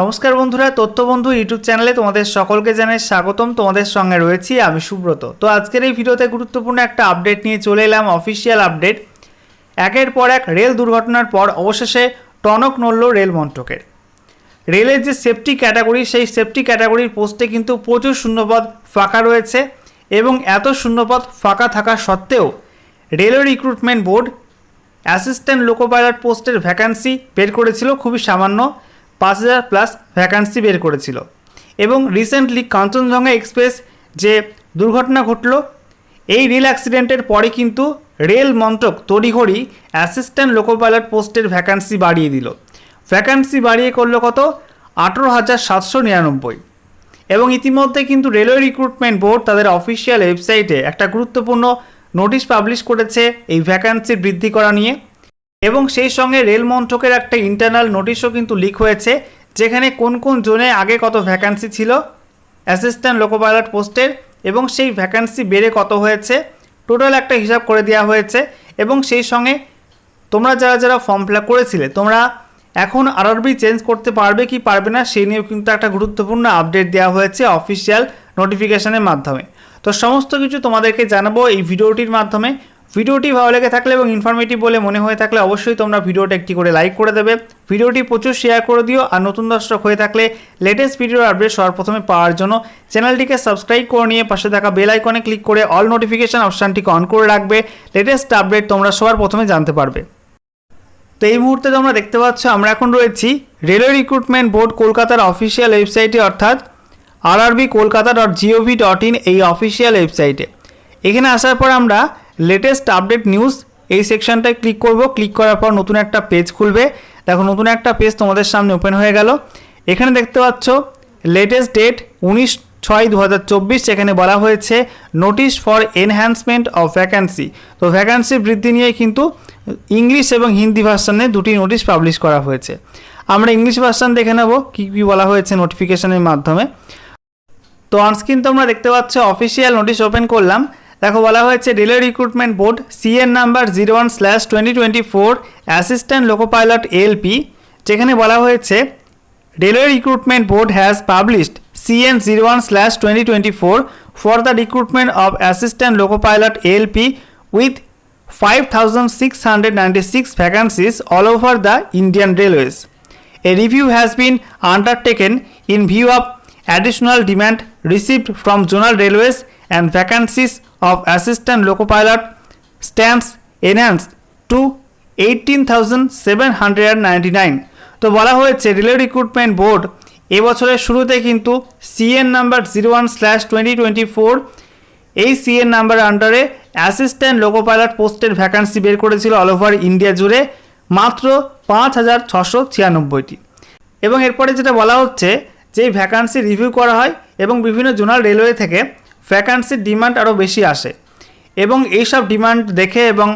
নমস্কার বন্ধুরা, তথ্যবন্ধু ইউটিউব চ্যানেলে তোমাদের সকলকে জানাই স্বাগতম। তোমাদের সঙ্গে রয়েছি আমি সুব্রত। তো আজকের এই ভিডিওতে গুরুত্বপূর্ণ একটা আপডেট নিয়ে চলে এলাম অফিসিয়াল আপডেট একের পর এক রেল দুর্ঘটনার পর অবশেষে টনক নড়ল রেল মন্ত্রকের। রেলের যে সেফটি ক্যাটাগরি সেই সেফটি ক্যাটাগরির পোস্টে কিন্তু প্রচুর শূন্যপদ ফাঁকা রয়েছে এবং এত শূন্যপদ ফাঁকা থাকা সত্ত্বেও railway recruitment board assistant loco pilot পোস্টের ভ্যাকান্সি বের করেছিল, খুবই সামান্য। পাঁচ হাজার প্লাস ভ্যাকান্সি বের করেছিল। এবং রিসেন্টলি কাঞ্চনজঙ্ঘা এক্সপ্রেস যে দুর্ঘটনা ঘটল, এই রেল অ্যাক্সিডেন্টের পরে কিন্তু রেল মন্ত্রক তড়িঘড়ি অ্যাসিস্ট্যান্ট লোকো পাইলট পোস্টের ভ্যাকান্সি বাড়িয়ে দিল। ভ্যাকান্সি বাড়িয়ে করল কত? আঠেরো হাজার সাতশো নিরানব্বই। এবং ইতিমধ্যে কিন্তু রেলওয়ে রিক্রুটমেন্ট বোর্ড তাদের অফিসিয়াল ওয়েবসাইটে একটা গুরুত্বপূর্ণ নোটিশ পাবলিশ করেছে এই ভ্যাকান্সি বৃদ্ধি করা নিয়ে। এবং সেই সঙ্গে রেল মন্ত্রকের একটা ইন্টারনাল নোটিশও কিন্তু লিক হয়েছে, যেখানে কোন কোন জোনে আগে কত ভ্যাকান্সি ছিল অ্যাসিস্ট্যান্ট লোকো পাইলট পোস্টের এবং সেই ভ্যাকান্সি বেড়ে কত হয়েছে টোটাল একটা হিসাব করে দেওয়া হয়েছে, এবং সেই সঙ্গে তোমরা যারা যারা ফর্ম ফিল করেছিলে, তোমরা এখন আরআরবি চেঞ্জ করতে পারবে কি পারবে না, সেই নিয়েও কিন্তু একটা গুরুত্বপূর্ণ আপডেট দেওয়া হয়েছে অফিসিয়াল নোটিফিকেশনের মাধ্যমে। তো সমস্ত কিছু তোমাদেরকে জানাব এই ভিডিওটির মাধ্যমে। ভিডিওটি ভালো লেগে থাকলে এবং ইনফরমেটিভ বলে মনে হয়ে থাকলে অবশ্যই তোমরা ভিডিওটা একটি করে লাইক করে দেবে। ভিডিওটি প্রচুর শেয়ার করে দিও আর নতুন দর্শক হয়ে থাকলে লেটেস্ট ভিডিওর আপডেট সবার প্রথমে পাওয়ার জন্য চ্যানেলটিকে সাবস্ক্রাইব করে নিয়ে পাশে থাকা বেল আইকনে ক্লিক করে অল নোটিফিকেশান অপশানটিকে অন করে রাখবে। লেটেস্ট আপডেট তোমরা সবার প্রথমে জানতে পারবে। তো এই মুহূর্তে তোমরা দেখতে পাচ্ছ, আমরা এখন রয়েছি রেলওয়ে রিক্রুটমেন্ট বোর্ড কলকাতার অফিসিয়াল ওয়েবসাইটে অর্থাৎ RRB Kolkata dot gov dot in এই অফিসিয়াল ওয়েবসাইটে এখানে আসার পর আমরা লেটেস্ট আপডেট নিউজ এই সেকশনটায় ক্লিক করব। ক্লিক করার পর নতুন একটা পেজ খুলবে। দেখো, নতুন একটা পেজ তোমাদের সামনে ওপেন হয়ে গেল। এখানে দেখতে পাচ্ছ লেটেস্ট ডেট উনিশ ছয় দু হাজার চব্বিশ সেখানে বলা হয়েছে notice for enhancement of vacancy তো ভ্যাকান্সি বৃদ্ধি নিয়ে কিন্তু ইংলিশ এবং হিন্দি ভার্সানে দুটি নোটিশ পাবলিশ করা হয়েছে। আমরা ইংলিশ ভার্সান দেখে নেব, কী কী বলা হয়েছে নোটিফিকেশনের মাধ্যমে। তো অনস্ক্রিন তোমরা দেখতে পাচ্ছ অফিসিয়াল নোটিশ ওপেন করলাম। দেখো, বলা হয়েছে railway recruitment board CN number zero one slash twenty twenty four assistant loco pilot LP যেখানে বলা হয়েছে railway recruitment board has published CN zero one slash twenty twenty four for the recruitment of assistant loco pilot LP with five thousand six hundred ninety six vacancies all over the Indian railways. A review has been undertaken in view of additional demand received from zonal railways and vacancies of assistant loco pilot stands enhanced to 18,799 তো বলা হয়েছে railway recruitment board এবছরের শুরুতে কিন্তু CN number zero one slash twenty twenty four এই CN number আন্ডারে assistant loco pilot পোস্টের vacancy বের করেছিল অল ওভার ইন্ডিয়া জুড়ে মাত্র পাঁচ হাজার ছশো ছিয়ানব্বইটি। এবং এরপরে যেটা বলা হচ্ছে যে ভ্যাকান্সি রিভিউ করা হয় এবং বিভিন্ন জোনাল রেলওয়ে থেকে ভ্যাকান্সির ডিমান্ড আরও বেশি আসে। এবং এই সব ডিমান্ড দেখে এবং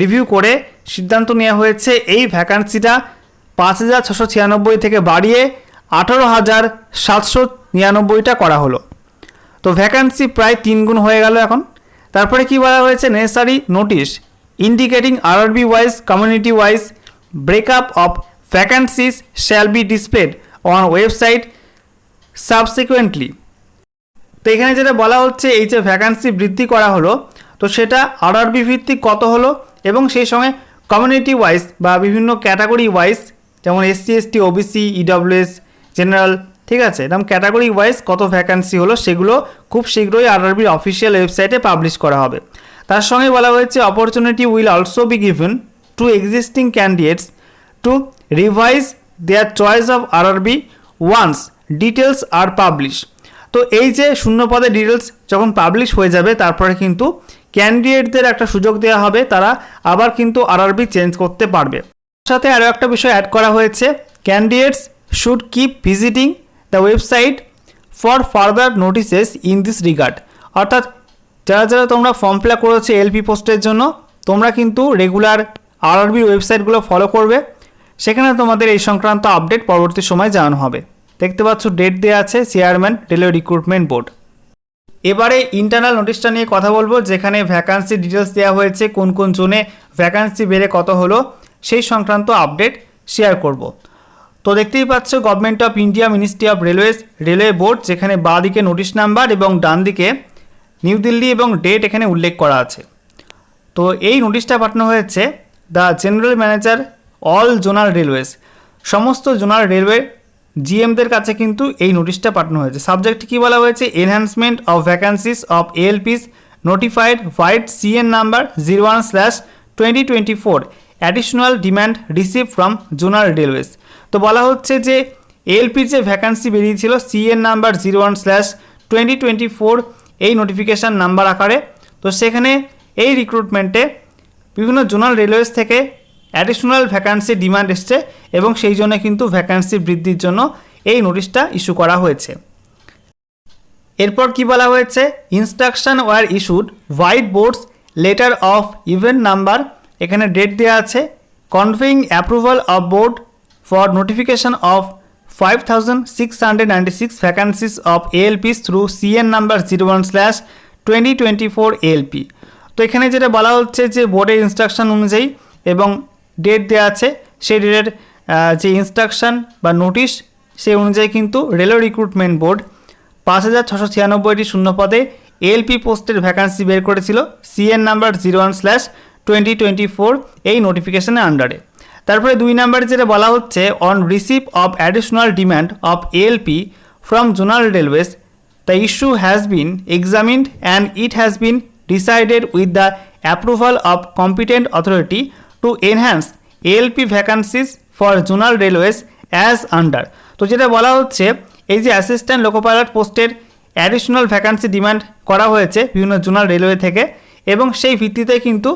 রিভিউ করে সিদ্ধান্ত নেওয়া হয়েছে, এই ভ্যাকান্সিটা পাঁচ হাজার ছশো ছিয়ানব্বই থেকে বাড়িয়ে আঠারো হাজার সাতশো নিরানব্বইটা করা হলো। তো ভ্যাকান্সি প্রায় তিন গুণ হয়ে গেল এখন। তারপরে কি বলা হয়েছে? Necessary notice indicating RRB wise community wise breakup of vacancies shall be displayed on website subsequently তো এখানে যেটা বলা হচ্ছে, এই যে ভ্যাকান্সি বৃদ্ধি করা হলো, তো সেটা আরআরবি ভিত্তিক কত হলো এবং সেই সঙ্গে কমিউনিটি ওয়াইজ বা বিভিন্ন ক্যাটাগরি ওয়াইজ যেমন SC ST OBC EWS general ঠিক আছে? এরকম ক্যাটাগরি ওয়াইজ কত ভ্যাকান্সি হলো সেগুলো খুব শীঘ্রই আরআরবির অফিসিয়াল ওয়েবসাইটে পাবলিশ করা হবে। তার সঙ্গে বলা হয়েছে opportunity will also be given to existing candidates to revise their choice of RRB once details are publish তো এই যে শূন্য পদে ডিটেলস যখন পাবলিশ হয়ে যাবে, তারপরে কিন্তু ক্যান্ডিডেটদের একটা সুযোগ দেওয়া হবে, তারা আবার কিন্তু আরআরবি চেঞ্জ করতে পারবে। সাথে আরও একটা বিষয় অ্যাড করা হয়েছে candidates should keep visiting the website for further notices in this regard অর্থাৎ যারা যারা তোমরা ফর্ম ফিল আপ করেছ এলপি পোস্টের জন্য, তোমরা কিন্তু রেগুলার আরআরবির ওয়েবসাইটগুলো ফলো করবে। সেখানে তোমাদের এই সংক্রান্ত আপডেট পরবর্তী সময় জানানো হবে। দেখতে পাচ্ছ ডেট দেওয়া আছে চেয়ারম্যান রেলওয়ে রিক্রুটমেন্ট বোর্ড এবারে ইন্টারনাল নোটিশটা নিয়ে কথা বলব, যেখানে ভ্যাকান্সি ডিটেলস দেওয়া হয়েছে, কোন কোন জোনে ভ্যাকান্সি বেড়ে কত হলো, সেই সংক্রান্ত আপডেট শেয়ার করব। তো দেখতেই পাচ্ছ government of India ministry of railways railway board যেখানে বাঁ দিকে নোটিশ নাম্বার এবং ডান দিকে নিউ দিল্লি এবং ডেট এখানে উল্লেখ করা আছে। তো এই নোটিশটা পাঠানো হয়েছে the general manager all zonal railways সমস্ত জোনাল রেলওয়ে জিএমদের কাছে কিন্তু এই নোটিশটা পাঠানো হয়েছে। সাবজেক্ট কী বলা হয়েছে? Enhancement of vacancies of ALPs notified vide CEN number zero one slash twenty twenty four additional demand receive from zonal railways তো বলা হচ্ছে যে এএলপির যে ভ্যাকান্সি বেরিয়েছিল CEN number zero one slash twenty twenty four এই নোটিফিকেশান নাম্বার আকারে। তো সেখানে এই রিক্রুটমেন্টে বিভিন্ন জোনাল রেলওয়েজ থেকে অ্যাডিশনাল ভ্যাকান্সি ডিমান্ড এসছে এবং সেই জন্য কিন্তু ভ্যাকান্সি বৃদ্ধির জন্য এই নোটিশটা ইস্যু করা হয়েছে। এরপর কি বলা হয়েছে? Instruction were issued vide board's letter of event number এখানে ডেট দেওয়া আছে conveying approval of board for notification of five thousand six hundred ninety six vacancies of ALPs through CN number zero one slash twenty twenty four ALP তো এখানে যেটা বলা হচ্ছে যে বোর্ডের ইনস্ট্রাকশন অনুযায়ী এবং ডেট দেওয়া আছে, সেই ডেটের যে ইনস্ট্রাকশন বা নোটিশ সেই অনুযায়ী কিন্তু রেলওয়ে রিক্রুটমেন্ট বোর্ড পাঁচ হাজার ছশো ছিয়ানব্বইটি শূন্য পদে এলপি পোস্টের ভ্যাকান্সি বের করেছিল CN number zero one slash twenty twenty four এই নোটিফিকেশনের আন্ডারে তারপরে দুই নাম্বারে যেটা বলা হচ্ছে on receive of additional demand of ALP from zonal railways the issue has been examined and it has been decided with the approval of competent authority to enhance LP vacancies for zonal railways as under তো যেটা বলা হচ্ছে, এই যে assistant loco pilot পোস্টের additional vacancy demand করা হয়েছে বিভিন্ন জোনাল রেলওয়ে থেকে, এবং সেই ভিত্তিতে কিন্তু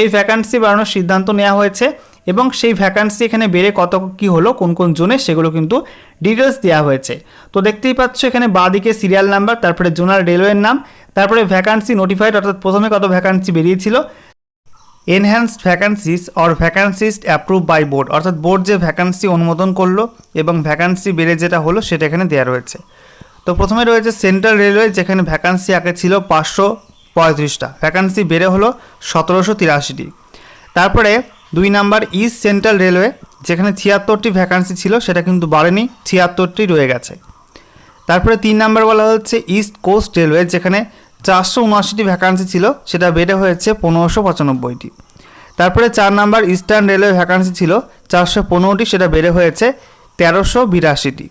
এই ভ্যাকান্সি বাড়ানোর সিদ্ধান্ত নেওয়া হয়েছে, এবং সেই ভ্যাকান্সি এখানে বেড়ে কত কি হলো, কোন কোন জোনে, সেগুলো কিন্তু ডিটেলস দেওয়া হয়েছে। তো দেখতেই পাচ্ছ এখানে বাঁদিকে সিরিয়াল নাম্বার তারপরে জোনাল রেলওয়ের নাম, তারপরে ভ্যাকান্সি নোটিফাইড অর্থাৎ প্রথমে কত ভ্যাকান্সি বেরিয়েছিল enhanced vacancies or vacancies approve by board অর্থাৎ বোর্ড যে ভ্যাকান্সি অনুমোদন করল এবং ভ্যাকান্সি বেড়ে যেটা হলো সেটা এখানে দেওয়া রয়েছে। তো প্রথমে রয়েছে সেন্ট্রাল রেলওয়ে যেখানে ভ্যাকান্সি আগে ছিল পাঁচশো পঁয়ত্রিশটা। ভ্যাকান্সি বেড়ে হলো সতেরোশো তিরাশিটি। তারপরে দুই নাম্বার ইস্ট সেন্ট্রাল রেলওয়ে যেখানে ছিয়াত্তরটি ভ্যাকান্সি ছিল, সেটা কিন্তু বাড়েনি, ছিয়াত্তরটি রয়ে গেছে। তারপরে তিন নাম্বার বলা হচ্ছে ইস্ট কোস্ট রেলওয়ে যেখানে চারশো উনআশিটি ভ্যাকান্সি ছিল, সেটা বেড়ে হয়েছে পনেরোশো পঁচানব্বইটি। তারপরে চার নাম্বার ইস্টার্ন রেলওয়ে ভ্যাকান্সি ছিল, চারশো পনেরোটি, সেটা বেড়ে হয়েছে তেরোশো বিরাশিটি।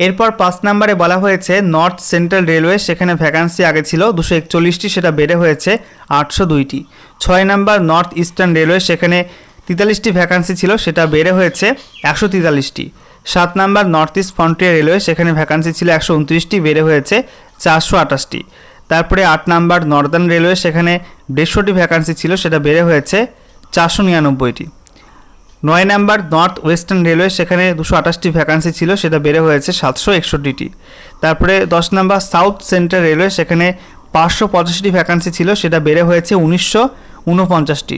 এরপর পাঁচ নাম্বারে বলা হয়েছে নর্থ সেন্ট্রাল রেলওয়ে সেখানে ভ্যাকান্সি আগে ছিল দুশো একচল্লিশটি, সেটা বেড়ে হয়েছে আটশো দুইটি। ছয় নাম্বার নর্থ ইস্টার্ন রেলওয়ে সেখানে তেতাল্লিশটি ভ্যাকান্সি ছিল, সেটা বেড়ে হয়েছে একশো তেতাল্লিশটি। সাত number north east frontier railway সেখানে ভ্যাকান্সি ছিল একশো উনত্রিশটি বেড়ে হয়েছে চারশো আঠাশটি। তারপরে আট নাম্বার নর্দার্ন রেলওয়ে, সেখানে দেড়শোটি ভ্যাকান্সি ছিল, সেটা বেড়ে হয়েছে চারশো নিরানব্বইটি। নয় নাম্বার নর্থ ওয়েস্টার্ন রেলওয়ে, সেখানে দুশো আঠাশটি ভ্যাকান্সি ছিল, সেটা বেড়ে হয়েছে সাতশো একষট্টিটি। তারপরে দশ নাম্বার সাউথ সেন্ট্রাল রেলওয়ে, সেখানে পাঁচশো পঁচাশিটি ভ্যাকান্সি ছিল, সেটা বেড়ে হয়েছে উনিশশো উনপঞ্চাশটি।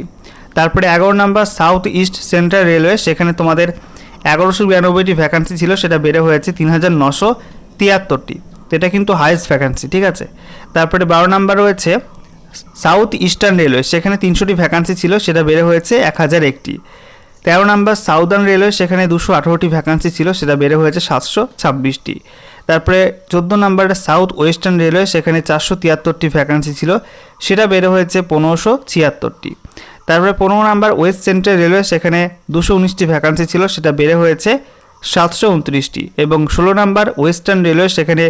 তারপরে এগারো number south east central railway, সেখানে তোমাদের এগারোশো বিরানব্বইটি ভ্যাকান্সি ছিল, সেটা বেড়ে হয়েছে তিন হাজার নশো তিয়াত্তরটি। তো এটা কিন্তু হাইয়েস্ট ভ্যাকান্সি ঠিক আছে? তারপরে বারো নাম্বার রয়েছে সাউথ ইস্টার্ন রেলওয়ে সেখানে তিনশোটি ভ্যাকান্সি ছিল, সেটা বেড়ে হয়েছে এক হাজার একটি। তেরো নাম্বার সাউদার্ন রেলওয়ে সেখানে দুশো আঠারোটি ভ্যাকান্সি ছিল, সেটা বেড়ে হয়েছে সাতশো ছাব্বিশটি। তারপরে চোদ্দ নাম্বারে সাউথ ওয়েস্টার্ন রেলওয়ে সেখানে চারশো তিয়াত্তরটি ভ্যাকান্সি ছিল, সেটা বেড়ে হয়েছে পনেরোশো ছিয়াত্তরটি। তারপরে পনেরো নাম্বার ওয়েস্ট সেন্ট্রাল রেলওয়ে সেখানে দুশো উনিশটি ভ্যাকান্সি ছিল, সেটা বেড়ে হয়েছে সাতশো উনত্রিশটি। এবং ষোলো নাম্বার ওয়েস্টার্ন রেলওয়ে সেখানে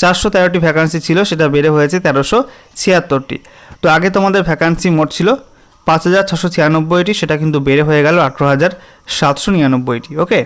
চারশো তেরোটি ভ্যাকান্সি ছিল, সেটা বেড়ে হয়েছে তেরোশো ছিয়াত্তরটি। তো আগে তোমাদের ভ্যাকান্সি মোট ছিল পাঁচ হাজার ছশো ছিয়ানব্বইটি, সেটা কিন্তু বেড়ে হয়ে গেল আঠেরো হাজার সাতশো নিরানব্বইটি ওকে